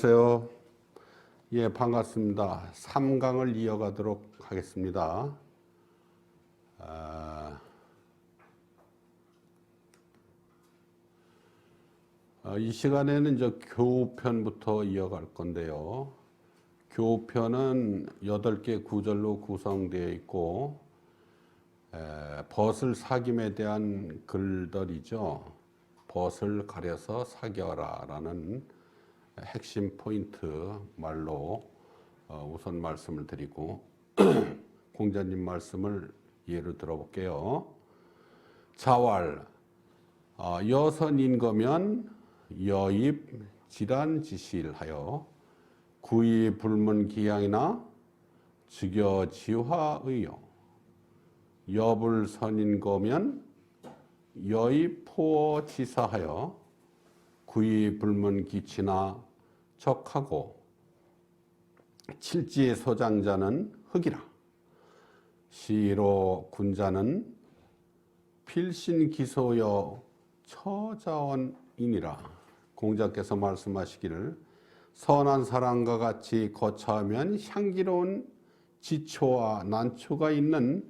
안녕하세요. 예, 반갑습니다. 3강을 이어가도록 하겠습니다. 아, 어, 이 시간에는 이제 교편부터 이어갈 건데요. 교편은 8개 구절로 구성되어 있고, 에, 벗을 사김에 대한 글들이죠. 벗을 가려서 사겨라 라는 핵심 포인트 말로 어, 우선 말씀을 드리고 공자님 말씀을 예를 들어볼게요. 자왈 어, 여선인 거면 여입 질환 지실하여 구이 불문 기양이나 즉여 지화의요 여불 선인 거면 여의 포어 지사하여 구이 불문 기치나 적하고 칠지의 소장자는 흑이라. 시로 군자는 필신기소여 처자원이니라. 공자께서 말씀하시기를 선한 사람과 같이 거처하면 향기로운 지초와 난초가 있는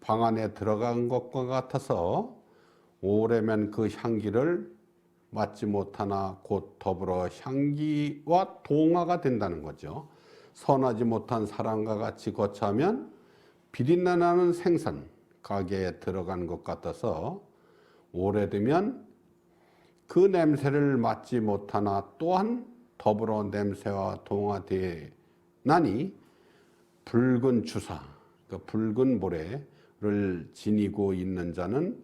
방 안에 들어간 것과 같아서 오래면 그 향기를 맡지 못하나 곧 더불어 향기와 동화가 된다는 거죠. 선하지 못한 사람과 같이 거처하면 비린내 나는 생선 가게에 들어간 것 같아서 오래되면 그 냄새를 맡지 못하나 또한 더불어 냄새와 동화되나니 붉은 주사, 그 붉은 모래를 지니고 있는 자는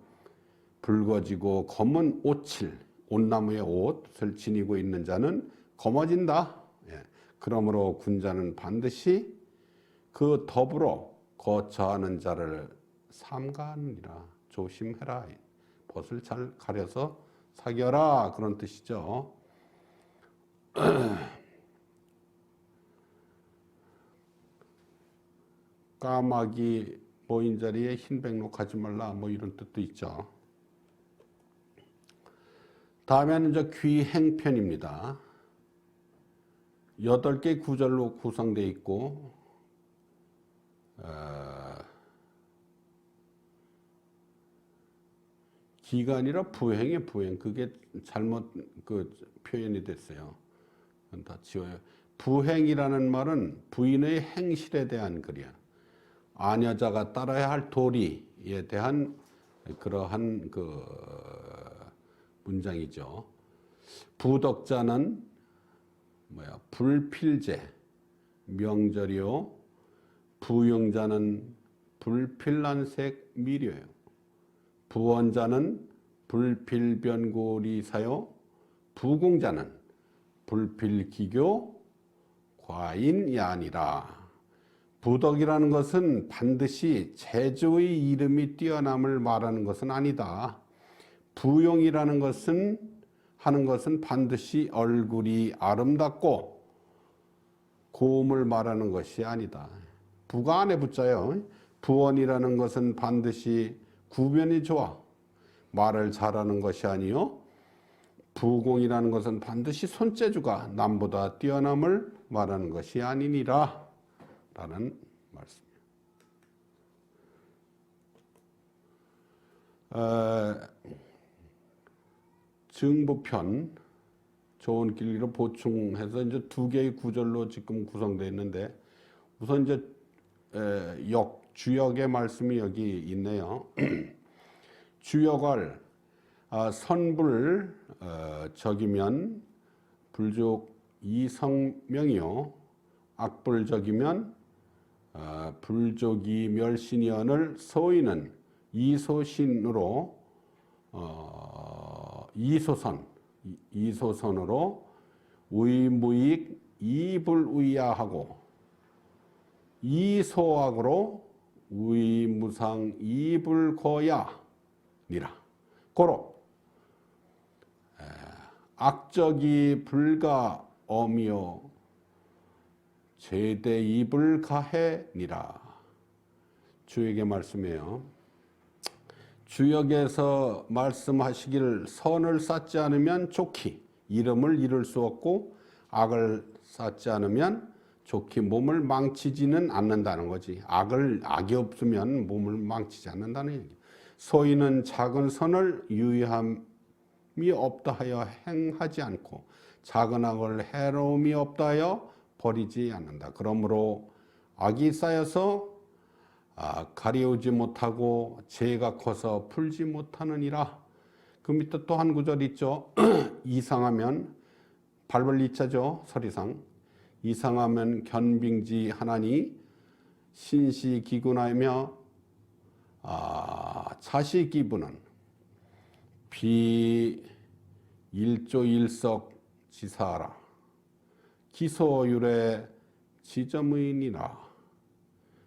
붉어지고 검은 옷칠, 옷나무의 옷을 지니고 있는 자는 검어진다. 예. 그러므로 군자는 반드시 그 더불어 거처하는 자를 삼가하느니라. 조심해라. 벗을 잘 가려서 사겨라. 그런 뜻이죠. 까마귀 모인 자리에 흰백록 하지 말라. 뭐 이런 뜻도 있죠. 다음에는 이제 귀행편입니다. 여덟 개 구절로 구성되어 있고, 어, 기간이라 부행의 부행. 그게 잘못 그 표현이 됐어요. 다 지워요. 부행이라는 말은 부인의 행실에 대한 글이야. 아녀자가 따라야 할 도리에 대한 그러한 그 문장이죠. 부덕자는 뭐야? 불필제 명절이요. 부용자는 불필란색 미료요. 부원자는 불필변고리사요. 부공자는 불필기교 과인이 아니라 부덕이라는 것은 반드시 제주의 이름이 뛰어남을 말하는 것은 아니다. 부용이라는 것은 하는 것은 반드시 얼굴이 아름답고 고음을 말하는 것이 아니다. 부가 안에 붙자요. 부원이라는 것은 반드시 구변이 좋아 말을 잘하는 것이 아니요. 부공이라는 것은 반드시 손재주가 남보다 뛰어남을 말하는 것이 아니니라 라는 말씀입니다. 어, 증부편 좋은 길로 보충해서 이제 두 개의 구절로 지금 구성되어 있는데 우선 이제 에, 역 주역의 말씀이 여기 있네요. 주역을 아, 선불 어, 적이면 불족 이성명이요 악불 적이면 어, 불족이 멸신이언을 소인은 이소신으로 어, 이소선 이소선으로 의무익 이불의야하고 이소악으로 의무상 이불거야니라 고로 악적이 불가 어미요 제대 입을 가해니라 주에게 말씀해요. 주역에서 말씀하시기를 선을 쌓지 않으면 좋기 이름을 잃을 수 없고 악을 쌓지 않으면 좋게 몸을 망치지는 않는다는 거지. 악을 악이 없으면 몸을 망치지 않는다는 얘기. 소인은 작은 선을 유의함이 없다 하여 행하지 않고 작은 악을 해로움이 없다 하여 버리지 않는다. 그러므로 악이 쌓여서 아, 가리우지 못하고 죄가 커서 풀지 못하느니라. 그 밑에 또 한 구절 있죠. 이상하면 발벌 이자죠. 서리상. 이상하면 견빙지 하나니 신시 기군하며 아, 자시 기분은 비 일조 일석 지사라 기소율의 지점의니라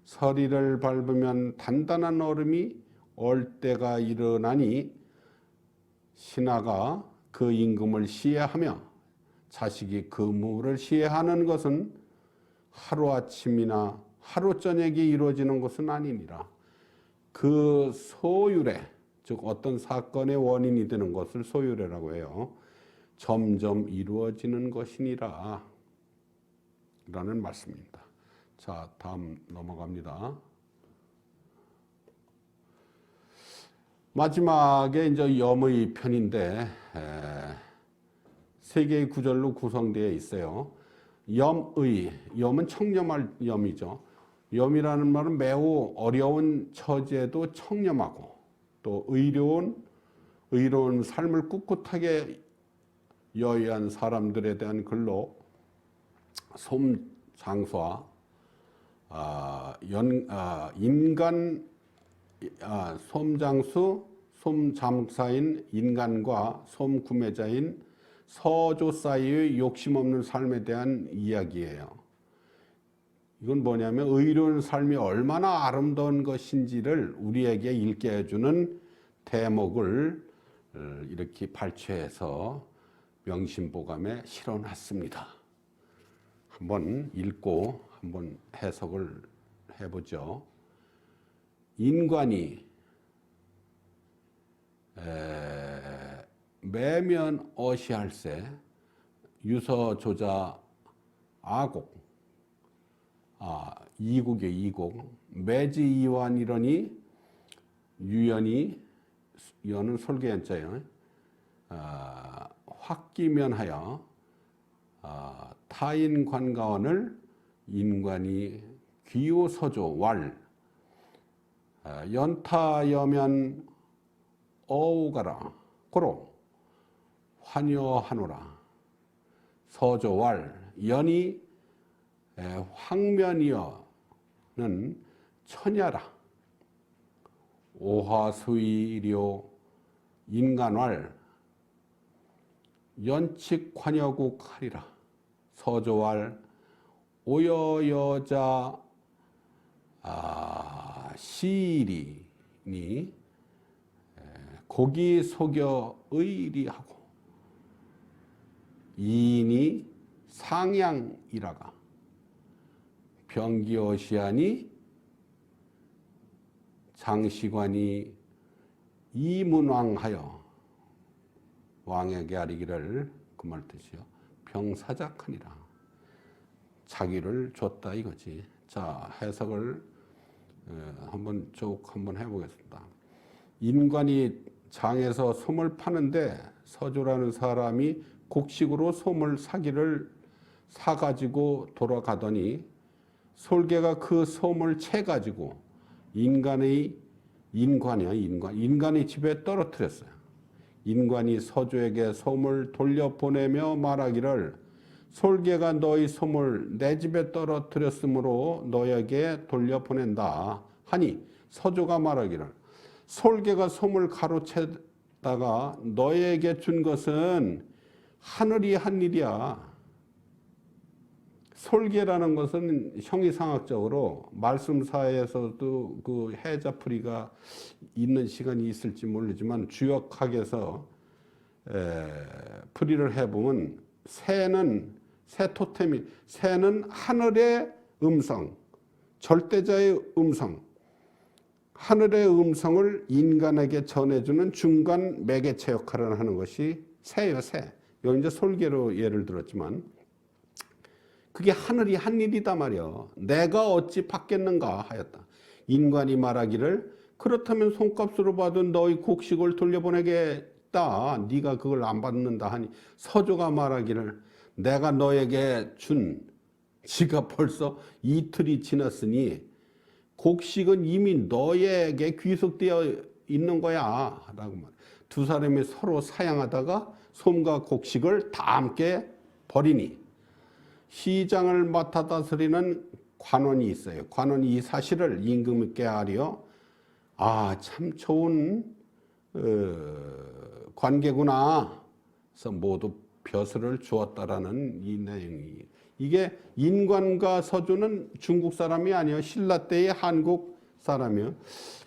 서리를 밟으면 단단한 얼음이 얼 때가 일어나니 신하가 그 임금을 시해하며 자식이 그 무를 시해하는 것은 하루아침이나 하루 저녁이 이루어지는 것은 아니니라. 그 소유래, 즉 어떤 사건의 원인이 되는 것을 소유래라고 해요. 점점 이루어지는 것이니라. 라는 말씀입니다. 자, 다음 넘어갑니다. 마지막에 이제 염의 편인데 에, 세 개의 구절로 구성되어 있어요. 염의, 염은 청렴할 염이죠. 염이라는 말은 매우 어려운 처지에도 청렴하고 또 의로운 의로운 삶을 꿋꿋하게 여의한 사람들에 대한 글로 솜 장수와 아, 연, 아, 인간 아, 솜장수, 솜잠사인 인간과 솜구매자인 서조 사이의 욕심 없는 삶에 대한 이야기예요. 이건 뭐냐면 의로운 삶이 얼마나 아름다운 것인지를 우리에게 읽게 해주는 대목을 어, 이렇게 발췌해서 명심보감에 실어놨습니다. 한번 읽고 한번 해석을 해보죠. 인관이 에, 매면 어시할세 유서조자 아곡 아 이국의 이곡 매지 이완 이러니 유연이 연은 솔개연자요 아, 확기면하여 아, 타인 관가원을 인관이 귀요서조 왈. 아, 연타여면 어우가라. 고로 환요하노라. 서조왈. 연이 에, 황면이여는 천야라. 오화수이료 인간왈. 연칙관여국 하리라. 서조왈 오여여자 아, 시리니 고기 속여 의리하고 이인이 상향이라가 병기어시하니 장시관이 이문왕하여 왕에게 아리기를 그 말 뜻이요. 병사작하니라 자기를 줬다 이거지. 자 해석을 어, 한번 쭉 한번 해보겠습니다. 인간이 장에서 솜을 파는데 서조라는 사람이 곡식으로 솜을 사기를 사가지고 돌아가더니 솔개가 그 솜을 채가지고 인간의 인관이야 인관. 인간의 집에 떨어뜨렸어요. 인관이 서조에게 솜을 돌려보내며 말하기를 솔개가 너희 솜을 내 집에 떨어뜨렸으므로 너에게 돌려보낸다 하니 서조가 말하기를 솔개가 솜을 가로채다가 너에게 준 것은 하늘이 한 일이야. 솔개라는 것은 형이상학적으로 말씀사에서도 그 해자풀이가 있는 시간이 있을지 모르지만 주역학에서 에, 풀이를 해보면 새는 새 토템이 새는 하늘의 음성, 절대자의 음성, 하늘의 음성을 인간에게 전해주는 중간 매개체 역할을 하는 것이 새요 새. 여기 이제 솔개로 예를 들었지만 그게 하늘이 한 일이다 말이여. 내가 어찌 받겠는가 하였다. 인간이 말하기를 그렇다면 손값으로 받은 너희 곡식을 돌려보내겠다. 네가 그걸 안 받는다 하니 서조가 말하기를 내가 너에게 준 지가 벌써 이틀이 지났으니 곡식은 이미 너에게 귀속되어 있는 거야. 라고 말. 두 사람이 서로 사양하다가 솜과 곡식을 다 함께 버리니 시장을 맡아 다스리는 관원이 있어요. 관원이 이 사실을 임금께 하려 아, 참 좋은 어, 관계구나. 그래서 모두 벼슬을 주었다라는 이 내용이 이게 인관과 서주는 중국 사람이 아니요 신라 때의 한국 사람이요.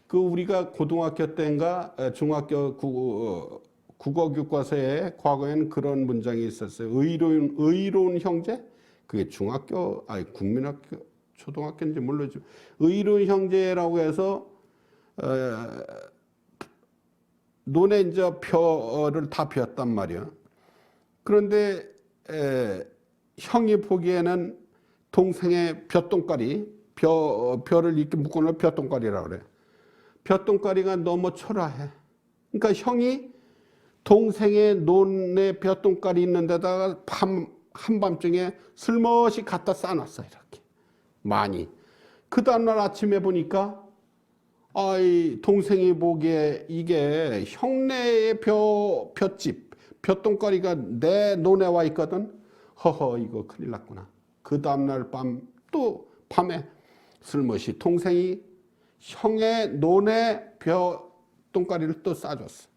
그 우리가 고등학교 때인가 에, 중학교 구, 어, 국어 교과서에 과거에는 그런 문장이 있었어요. 의로운 의로운 형제 그게 중학교 아니 국민학교 초등학교인지 모르죠. 의로운 형제라고 해서 어, 논에 이제 표를 다 피웠단 말이야. 그런데 에, 형이 보기에는 동생의 벼똥가리, 벼, 벼를 이렇게 묶어놓은 벼똥가리라고 그래. 벼똥가리가 너무 초라해. 그러니까 형이 동생의 논에 벼똥가리 있는 데다가 밤, 한밤중에 슬며시 갖다 싸놨어, 이렇게. 많이. 그 다음날 아침에 보니까 아이 동생이 보기에 이게 형네의 벼 벼집 벼똥가리가 내 논에 와 있거든. 허허 이거 큰일 났구나. 그 다음날 밤 또 밤에 슬며시 동생이 형의 논에 벼똥가리를 또 싸줬어.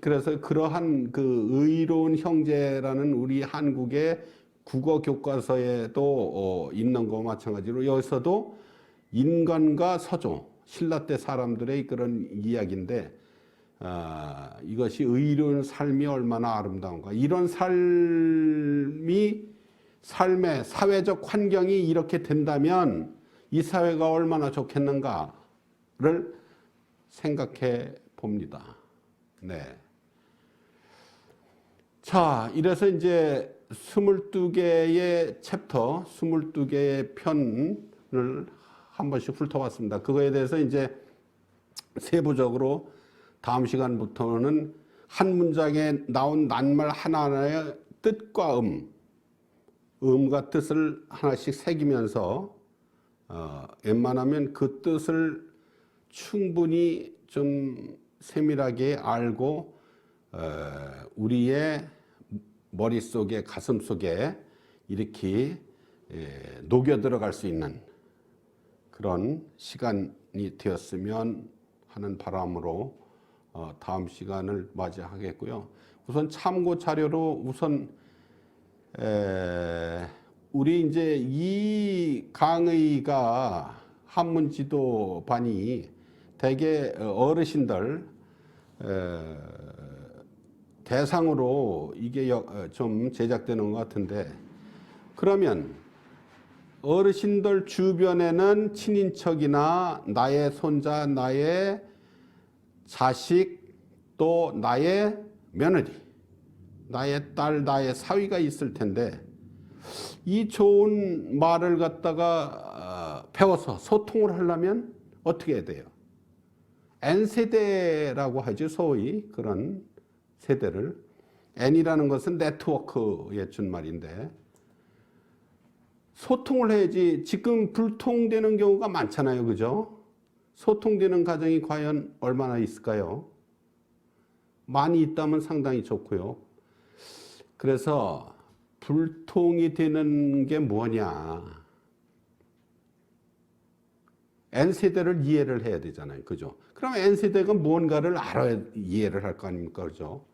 그래서 그러한 그 의로운 형제라는 우리 한국의 국어 교과서에도 어, 있는 거 마찬가지로 여기서도 인간과 서조 신라 때 사람들의 그런 이야기인데 아, 이것이 의로운 삶이 얼마나 아름다운가 이런 삶이 삶의 사회적 환경이 이렇게 된다면 이 사회가 얼마나 좋겠는가를 생각해 봅니다. 네. 자, 이래서 이제 22개의 챕터, 22개의 편을 한 번씩 훑어봤습니다. 그거에 대해서 이제 세부적으로 다음 시간부터는 한 문장에 나온 낱말 하나하나의 뜻과 음, 음과 뜻을 하나씩 새기면서 어, 웬만하면 그 뜻을 충분히 좀 세밀하게 알고 어, 우리의 머릿속에 가슴속에 이렇게 에, 녹여 들어갈 수 있는 그런 시간이 되었으면 하는 바람으로 어, 다음 시간을 맞이하겠고요. 우선 참고 자료로 우선 에, 우리 이제 이 강의가 한문 지도반이 대개 어르신들 에, 대상으로 이게 여- 어, 좀 제작되는 것 같은데 그러면 어르신들 주변에는 친인척이나 나의 손자, 나의 자식, 또 나의 며느리, 나의 딸, 나의 사위가 있을 텐데 이 좋은 말을 갖다가 어, 배워서 소통을 하려면 어떻게 해야 돼요? N세대라고 하죠, 소위 그런 세대를. N이라는 것은 네트워크의 준말인데 소통을 해야지 지금 불통되는 경우가 많잖아요. 그죠? 소통되는 가정이 과연 얼마나 있을까요? 많이 있다면 상당히 좋고요. 그래서 불통이 되는 게 뭐냐? N세대를 이해를 해야 되잖아요. 그죠? 그럼 N세대가 뭔가를 알아야 이해를 할 거 아닙니까? 그죠?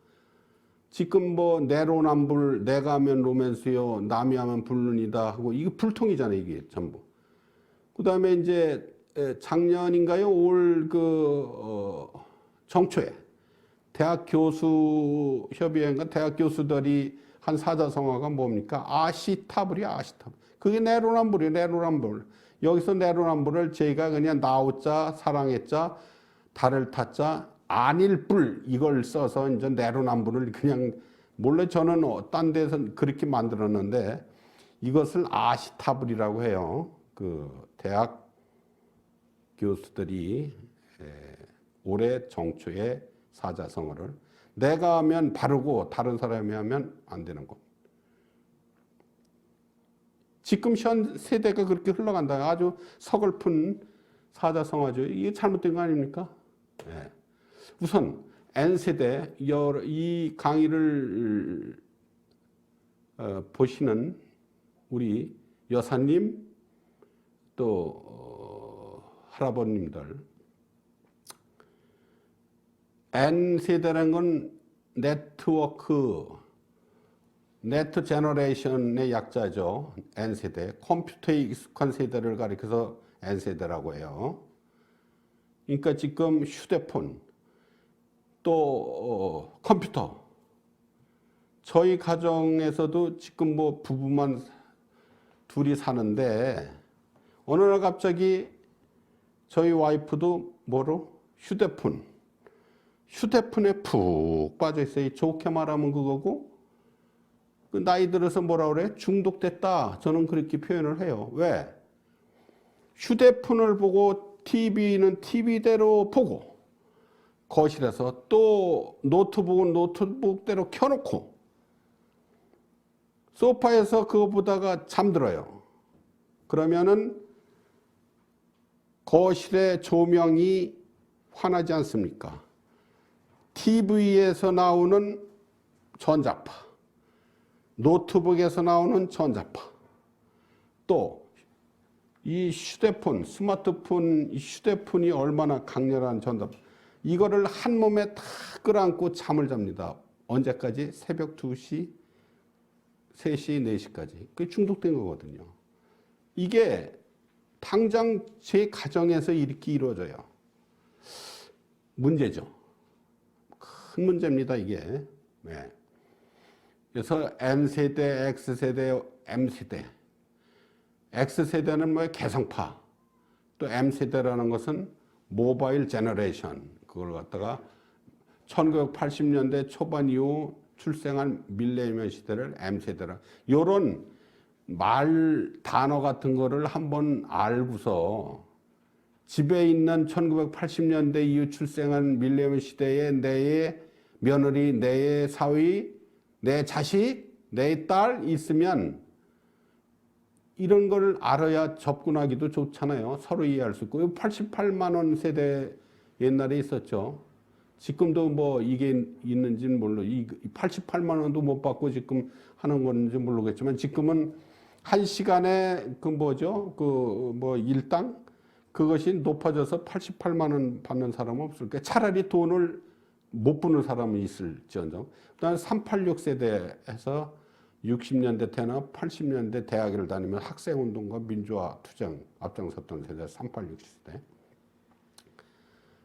지금 뭐 내로남불 내가 하면 로맨스요 남이 하면 불륜이다 하고 이게 불통이잖아요 이게 전부 그 다음에 이제 에, 작년인가요? 올그 어, 정초에 대학 교수 협의회인가? 대학 교수들이 한 사자성어가 뭡니까? 아시타불이야 아시타불. 그게 내로남불이에요 내로남불. 여기서 내로남불을 저희가 그냥 나오자 사랑했자 달을 탔자 안일 불. 이걸 써서 이제 내로남불을 그냥 몰래 저는 어, 딴 데서 그렇게 만들었는데 이것을 아시타블이라고 해요. 그 대학 교수들이 에, 올해 정초에 사자성어를 내가 하면 바르고 다른 사람이 하면 안 되는 것. 지금 현 세대가 그렇게 흘러간다. 아주 서글픈 사자성어죠. 이게 잘못된 거 아닙니까? 예. 우선 N세대 이 강의를 어, 보시는 우리 여사님 또 어, 할아버님들 N세대라는 건 네트워크 네트 제너레이션의 약자죠. N세대. 컴퓨터에 익숙한 세대를 가리켜서 N세대라고 해요. 그러니까 지금 휴대폰, 또 어, 컴퓨터. 저희 가정에서도 지금 뭐 부부만 둘이 사는데 어느 날 갑자기 저희 와이프도 뭐로 휴대폰, 휴대폰에 푹 빠져 있어요. 좋게 말하면 그거고 그 나이 들어서 뭐라 그래? 중독됐다. 저는 그렇게 표현을 해요. 왜? 휴대폰을 보고 TV는 TV대로 보고 거실에서 또 노트북은 노트북대로 켜놓고 소파에서 그거 보다가 잠들어요. 그러면은 거실의 조명이 환하지 않습니까? TV에서 나오는 전자파, 노트북에서 나오는 전자파, 또 이 휴대폰, 스마트폰, 이 휴대폰이 얼마나 강렬한 전자파, 이거를 한 몸에 다 끌어안고 잠을 잡니다. 언제까지? 새벽 2시, 3시, 4시까지. 그게 중독된 거거든요. 이게 당장 제 가정에서 이렇게 이루어져요. 문제죠. 큰 문제입니다, 이게. 네. 그래서 M세대, X세대, M세대. X세대는 뭐 개성파. 또 M세대라는 것은 모바일 제너레이션. 그걸 갖다가 1980년대 초반 이후 출생한 밀레니엄 시대를 M세대라. 요런 말 단어 같은 거를 한번 알고서 집에 있는 1980년대 이후 출생한 밀레니엄 시대의 내의 며느리, 내의 사위, 내 자식, 내 딸 있으면 이런 걸 알아야 접근하기도 좋잖아요. 서로 이해할 수 있고. 88만 원 세대 옛날에 있었죠. 지금도 뭐 이게 있는지는. 이 88만 원도 못 받고 지금 하는 건지 모르겠지만 지금은 한 시간에 그 뭐죠? 그 뭐 일당 그것이 높아져서 88만 원 받는 사람은 없을까? 차라리 돈을 못 버는 사람은 있을지언정. 그다음에 386 세대에서 60년대 때나 80년대 대학을 다니면 학생 운동과 민주화 투쟁 앞장섰던 세대 386 세대.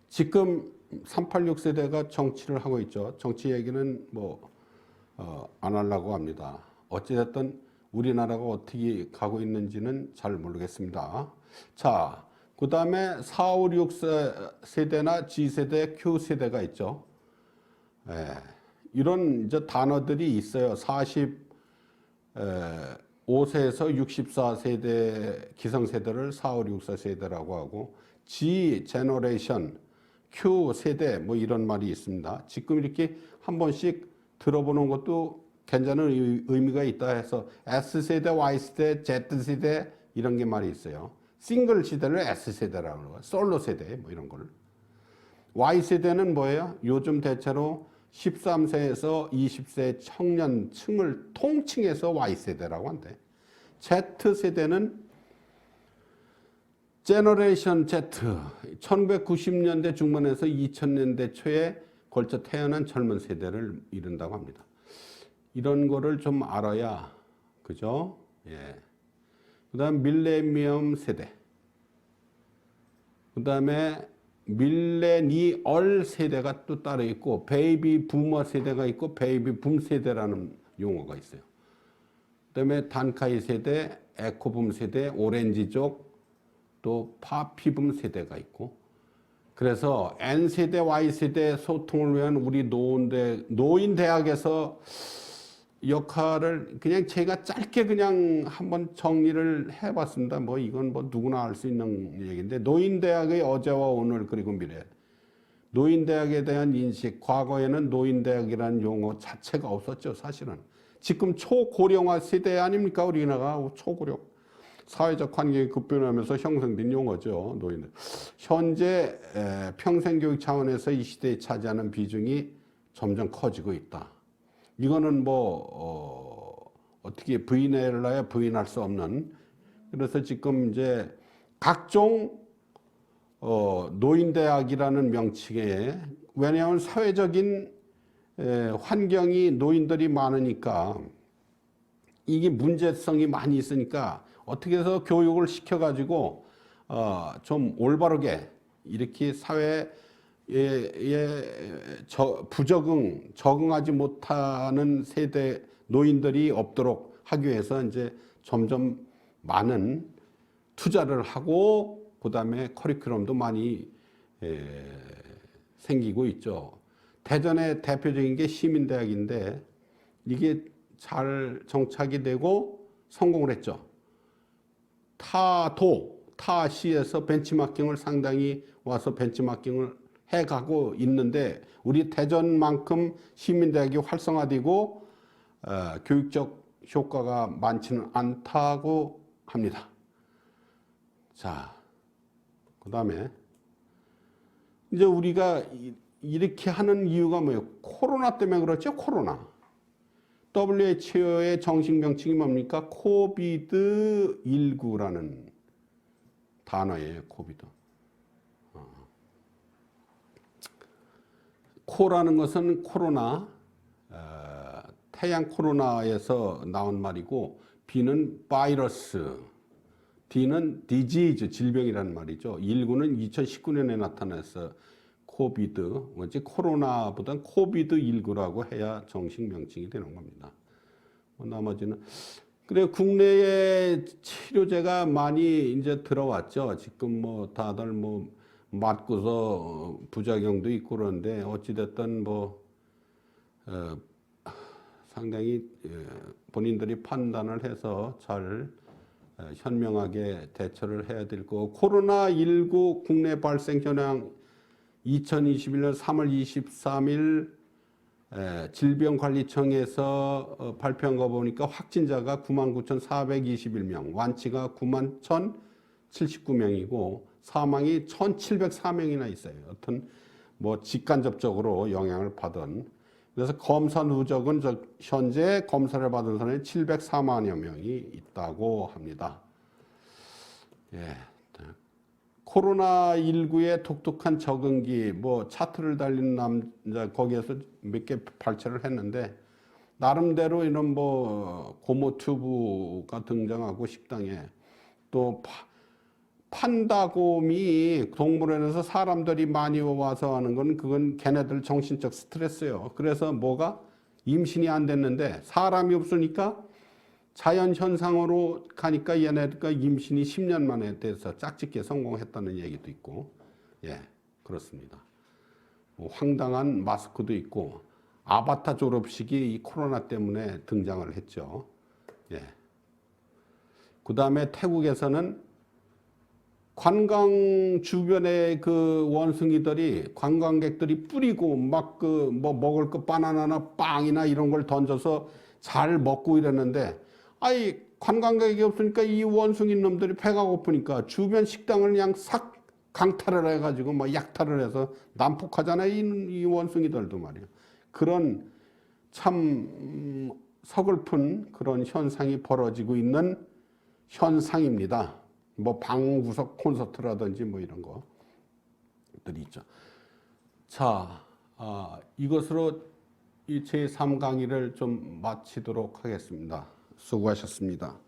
지금 386 세대가 정치를 하고 있죠. 정치 얘기는 뭐, 어, 안 하려고 합니다. 어찌됐든 우리나라가 어떻게 가고 있는지는 잘 모르겠습니다. 자, 그 다음에 4, 5, 6 세대나 G세대, Q세대가 있죠. 예, 이런 이제 단어들이 있어요. 40, 에, 5세에서 64세대 기성세대를 4, 5, 6, 4세대라고 하고 G 제너레이션, Q 세대 뭐 이런 말이 있습니다. 지금 이렇게 한 번씩 들어보는 것도 의- 의미가 있다 해서 S세대, Y세대, Z세대 이런 게 말이 있어요. 싱글 시대를 S세대라고 그러고 솔로 세대 뭐 이런 걸. Y세대는 뭐예요? 요즘 대체로 13세에서 20세 청년층을 통칭해서 Y세대라고 한대. Z세대는 제너레이션 Z 1990년대 중반에서 2000년대 초에 걸쳐 태어난 젊은 세대를 이른다고 합니다. 이런 거를 좀 알아야 그죠? 예. 그다음 밀레니엄 세대. 그다음에 밀레니얼 세대가 또 따로 있고 베이비 부머 세대가 있고 베이비 붐 세대라는 용어가 있어요. 그다음에 단카이 세대, 에코붐 세대, 오렌지족 또 파피붐 세대가 있고 그래서 N 세대, Y 세대 소통을 위한 우리 노인대 노인 대학에서 역할을 그냥 제가 짧게 그냥 한번 정리를 해봤습니다. 뭐 이건 뭐 누구나 알 수 있는 얘기인데 노인대학의 어제와 오늘 그리고 미래. 노인대학에 대한 인식 과거에는 노인대학이라는 용어 자체가 없었죠 사실은. 지금 초고령화 세대 아닙니까 우리나라가? 초고령. 사회적 환경이 급변하면서 형성된 용어죠 노인 현재 에, 평생교육 차원에서 이 시대에 차지하는 비중이 점점 커지고 있다. 이거는 뭐 어, 어떻게 부인해야 부인할 수 없는. 그래서 지금 이제 각종 어, 노인대학이라는 명칭에 왜냐하면 사회적인 에, 환경이 노인들이 많으니까 이게 문제성이 많이 있으니까 어떻게 해서 교육을 시켜가지고 어, 좀 올바르게 이렇게 사회 에 에, 저, 부적응 적응하지 못하는 세대 노인들이 없도록 하기 위해서 이제 점점 많은 투자를 하고 그다음에 커리큘럼도 많이 에, 생기고 있죠. 대전의 대표적인 게 시민대학인데 이게 잘 정착이 되고 성공을 했죠. 타도, 타시에서 벤치마킹을 상당히 와서 벤치마킹을 해가고 있는데 우리 대전만큼 시민대학이 활성화되고 어, 교육적 효과가 많지는 않다고 합니다. 자, 그 다음에 이제 우리가 이- 이렇게 하는 이유가 뭐예요? 코로나 때문에 그렇죠? 코로나. WHO의 정식 명칭이 뭡니까? 코비드 19라는 단어예요. 코비드. 코라는 것은 코로나, 어, 태양 코로나에서 나온 말이고 B는 바이러스, D는 디지즈 질병이라는 말이죠. 19는 2019년에 나타나서 코비드, 뭐지 코로나보단 코비드 19라고 해야 정식 명칭이 되는 겁니다. 뭐 나머지는 그래 국내에 치료제가 많이 이제 들어왔죠. 지금 뭐 다들 뭐 맞고서 부작용도 있고 그런데 어찌 됐든 뭐 어, 상당히 예, 본인들이 판단을 해서 잘 어, 현명하게 대처를 해야 될 거고 코로나 19 국내 발생 현황 2021년 3월 23일 질병관리청에서 어, 발표한 거 보니까 확진자가 99,421명, 완치가 91,079명이고 사망이 1,704명이나 있어요. 여튼 뭐 직간접적으로 영향을 받은 그래서 검사 누적은 저 현재 검사를 받은 사람이 704만여 명이 있다고 합니다. 예. 코로나 19의 독특한 적응기 뭐 차트를 달린 남자 거기에서 몇 개 발췌를 했는데 나름대로 이런 뭐 고모 튜브가 등장하고 식당에 또 파, 판다곰이 동물원에서 사람들이 많이 와서 하는 건 그건 걔네들 정신적 스트레스예요. 그래서 뭐가 임신이 안 됐는데 사람이 없으니까 자연 현상으로 가니까 얘네가 임신이 10년 만에 돼서 짝짓기에 성공했다는 얘기도 있고, 예, 그렇습니다. 뭐 황당한 마스크도 있고, 아바타 졸업식이 이 코로나 때문에 등장을 했죠. 예. 그 다음에 태국에서는 관광 주변에 그 원숭이들이 관광객들이 뿌리고 막 그 뭐 먹을 거 바나나나 빵이나 이런 걸 던져서 잘 먹고 이랬는데 아이 관광객이 없으니까 이 원숭이 놈들이 배가 고프니까 주변 식당을 그냥 싹 강탈을 해가지고 뭐 약탈을 해서 난폭하잖아요 이, 이 원숭이들도 말이에요 그런 참 음, 서글픈 그런 현상이 벌어지고 있는 현상입니다 뭐 방구석 콘서트라든지 뭐 이런 것들이 있죠 자 아, 이것으로 이 제3 강의를 좀 마치도록 하겠습니다. 수고하셨습니다.